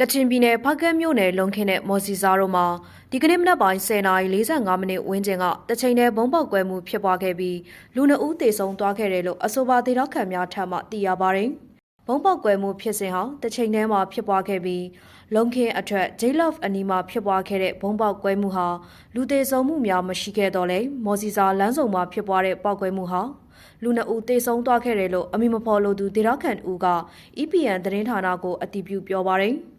ကချင်ပြည်နယ်ဖားကန့်မြို့နယ်လုံခင်းနဲ့မော်စီစာတို့မှာဒီကနေ့မနက်ပိုင်း10:45မိနစ်ဝန်းကျင်ကတချိန်တည်းဘုံပေါက်ကွဲမှုဖြစ်ပွားခဲ့ပြီးလူနှုတ်သေဆုံးသွားခဲ့တယ်လို့အဆိုပါဒေသခံများထံမှသိရပါတယ်။ဘုံပေါက်ကွဲမှုဖြစ်စဉ်ဟာတချိန်တည်းမှာဖြစ်ပွားခဲ့ပြီးလုံခင်းအထက် J-Love အနီးမှာဖြစ်ပွားခဲ့တဲ့ဘုံပေါက်ကွဲမှုဟာလူသေဆုံးမှုများမရှိခဲ့တော့လဲမော်စီစာလမ်းစုံမှာဖြစ်ပွားတဲ့ပေါက်ကွဲမှုဟာလူနှုတ်သေဆုံးသွားခဲ့တယ်လို့အမိမဖော်လို့သူဒေသခံဦးက EPN သတင်းဌာနကိုအတည်ပြုပြောပါတယ်။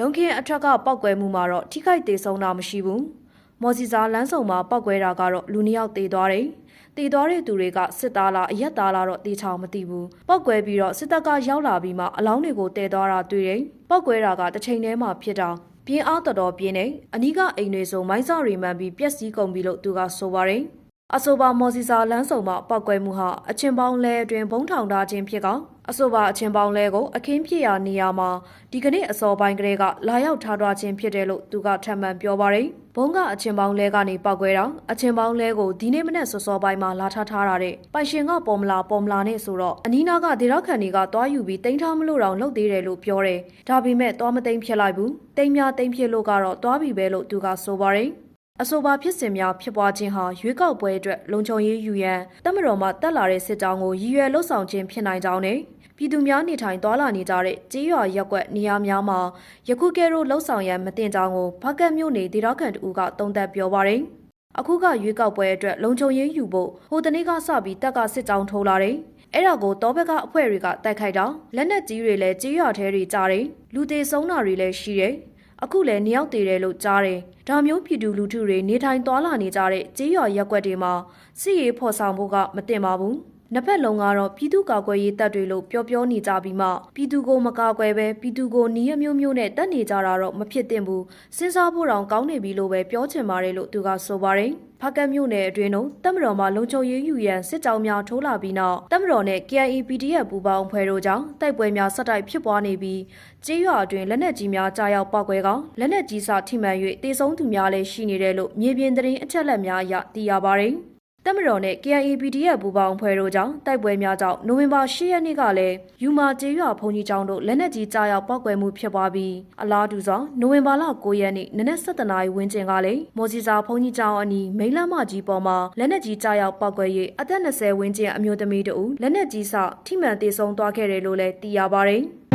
လုံခင်းအထက်ကပောက်ကွဲမှုမှာတော့ထိခိုက်သေးဆုံးတာမရှိဘူး။မော်စီစာလမ်းဆောင်မှာပောက်ကွဲတာကတော့လူနှစ်ယောက်သေသွားတယ်။သေသွားတဲ့သူတွေကစစ်သားလားအရက်သားလားတော့တေချာမသိဘူး။ပောက်ကွဲပြီးတော့စစ်တပ်ကရောက်လာပြီးမှအလောင်းတွေကိုတည်သွားတာတွေ့တယ်။ပောက်ကွဲတာကတစ်ချိန်တည်းမှဖြစ်တာ။ပြင်းအားတော်တော်ပြင်းနေအနီးကအိမ်တွေဆိုမိုင်းစရီမှန်ပြီးပျက်စီးကုန်ပြီလို့သူကဆိုပါတယ်။ အဆိုပါမော်စီစာလမ်းဆောင်မှာပောက်ကွဲမှုဟာအချင်းပေါင်းလဲအတွင်ဘုံထောင်ထားခြင်းဖြစ်ကအဆိုပါအချင်းပေါင်းလဲကိုအခင်းဖြစ်ရာနေရာမှာဒီကနေ့အစောပိုင်းကလေးကလာရောက်ထားသွားခြင်းဖြစ်တယ်လို့သူကထပ်မံပြောပါတယ်။ဘုံကအချင်းပေါင်းလဲကနေပောက်ကွဲတာအချင်းပေါင်းလဲကိုဒီနေ့မနေ့စောစောပိုင်းမှာလာထားထားတာတဲ့ပိုင်ရှင်ကပေါ်မလာပေါ်မလာနဲ့ဆိုတော့အနီးနားကဒေရောက်ခံတွေကသွားယူပြီးတင်ထားမလို့တော့လှုပ်သေးတယ်လို့ပြောတယ်။ဒါပေမဲ့သွားမသိမ်းဖြစ်လိုက်ဘူး။တိမ်များတိမ်ဖြစ်လို့ကတော့သွားပြီပဲလို့သူကဆိုပါတယ်။ အဆိုပါဖြစ်စဉ်များဖြစ်ပွားခြင်းဟာရွေးကောက်ပွဲအတွက်လုံခြုံရေးယူရန်တမတော်မှတက်လာတဲ့စစ်ကြောင်းကိုရည်ရွယ်လှုပ်ဆောင်ခြင်းဖြစ်နိုင်ကြောင်းနဲ့ပြည်သူများနေထိုင်သွားလာနေကြတဲ့ကြေးရွာရက်ကွက်နေရာများမှာယခုကဲတော့လှုပ်ဆောင်ရန်မတင်ကြောင်းကိုဖကတ်မြို့နယ်ဒေသခံတူကတုံ့သက်ပြောပါတယ်။အခုကရွေးကောက်ပွဲအတွက်လုံခြုံရေးယူဖို့ဟိုတနေ့ကစပြီးတက်ကစစ်ကြောင်းထိုးလာတယ်။အဲ့ဒါကိုတောဘက်ကအဖွဲ့တွေကတိုက်ခိုက်တာလက်နက်ကြီးတွေလည်းကြေးရွာထဲတွေကြားတယ်လူသေးဆုံးတာတွေလည်းရှိတယ်။ အခုလည်းနှစ်ယောက်တည်တယ်လို့ကြားတယ်။ဒါမျိုးပြည်သူလူထုတွေနေထိုင်သွားလာနေကြတဲ့ကြေးရွာရက်ကွက်တွေမှာစစ်ရေးဖော်ဆောင်ဖို့ကမတင်ပါဘူး။ နှစ်ဖက်လုံးကတော့ပြည်သူ့ကာကွယ်ရေးတပ်တွေလို့ပြောပြောနေကြပြီးမှပြည်သူကိုမကာကွယ်ပဲပြည်သူကိုနီးရမျိုးမျိုးနဲ့တက်နေကြတာတော့မဖြစ်သင့်ဘူးစဉ်းစားဖို့တောင်ကောင်းနေပြီလို့ပဲပြောချင်ပါတယ်လို့သူကဆိုပါတယ်ဖကတ်မြို့နယ်အတွင်းတို့တပ်မတော်မှလုံခြုံရေးယူရန်စစ်ကြောင်းများထိုးလာပြီးနောက်တပ်မတော်နဲ့ KIA PDF ပူးပေါင်းအဖွဲ့တို့ကြောင့်တိုက်ပွဲများဆက်တိုက်ဖြစ်ပွားနေပြီးကြေးရွာအတွင်းလက်နက်ကြီးများကြားရောက်ပောက်ကွဲကောင်လက်နက်ကြီးစာထိမှန်၍တေဆုံးသူများလည်းရှိနေတယ်လို့မြေပြင်သတင်းအချက်အလက်များအရသိရပါတယ် တပ်မတော်နဲ့ KIA PDF ပူးပေါင်းအဖွဲ့တို့ကြောင့်တိုက်ပွဲများကြောင့်နိုဝင်ဘာ10ရက်နေ့ကလည်းယူမာကျေးရွာဘုံကြီးကျောင်းတို့လက်နက်ကြီးကြားရောက်ပောက်ကွဲမှုဖြစ်ပွားပြီးအလားတူစွာနိုဝင်ဘာလ9ရက်နေ့နနက်7:00နာရီဝန်းကျင်ကလည်းမော်စီစာဘုံကြီးကျောင်းအနီးမိလမ်းမကြီးပေါ်မှာလက်နက်ကြီးကြားရောက်ပောက်ကွဲ၍အသက်20ဝန်းကျင်အမျိုးသမီးတို့လက်နက်ကြီးစထိမှန်သေဆုံးသွားခဲ့တယ်လို့လည်းသိရပါတယ်။